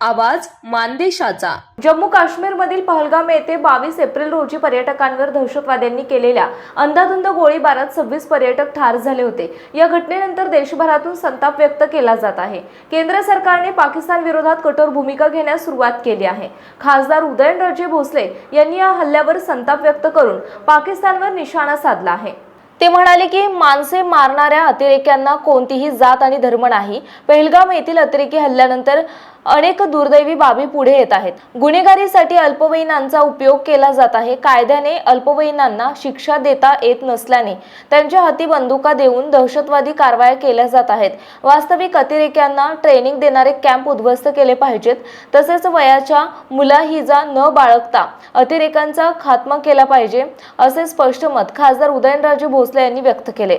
आवाज मानदेशाचा. जम्मू काश्मीरमधील पहलगाम येथे बावीस एप्रिल रोजी पर्यटकांवर दहशतवाद्यांनी केलेल्या अंधाधुंद गोळीबारात सव्वीस पर्यटक ठार झाले होते. या घटनेनंतर देशभरातून संताप व्यक्त केला जात आहे. केंद्र सरकारने पाकिस्तान विरोधात कठोर भूमिका घेण्यास सुरुवात केली आहे. खासदार उदयनराजे भोसले यांनी या हल्ल्यावर संताप व्यक्त करून पाकिस्तानवर निशाणा साधला आहे. ते म्हणाले की माणसे मारणाऱ्या अतिरेक्यांना कोणतीही जात आणि धर्म नाही. पेहलगाम येथील अतिरेकी हल्ल्यानंतर अनेक दुर्दैवी बाबी पुढे येत आहेत. गुन्हेगारीसाठी अल्पवयीनांचा उपयोग केला जात आहे. कायद्याने अल्पवयीनांना शिक्षा देता येत नसल्याने त्यांच्या हाती बंदुका देऊन दहशतवादी कारवाया केल्या जात आहेत. वास्तविक अतिरेक्यांना ट्रेनिंग देणारे कॅम्प उद्ध्वस्त केले पाहिजेत. तसेच वयाच्या मुलाहिजा न बाळगता अतिरेकांचा खात्मा केला पाहिजे असे स्पष्ट मत खासदार उदयनराजे भोसले यांनी व्यक्त केले.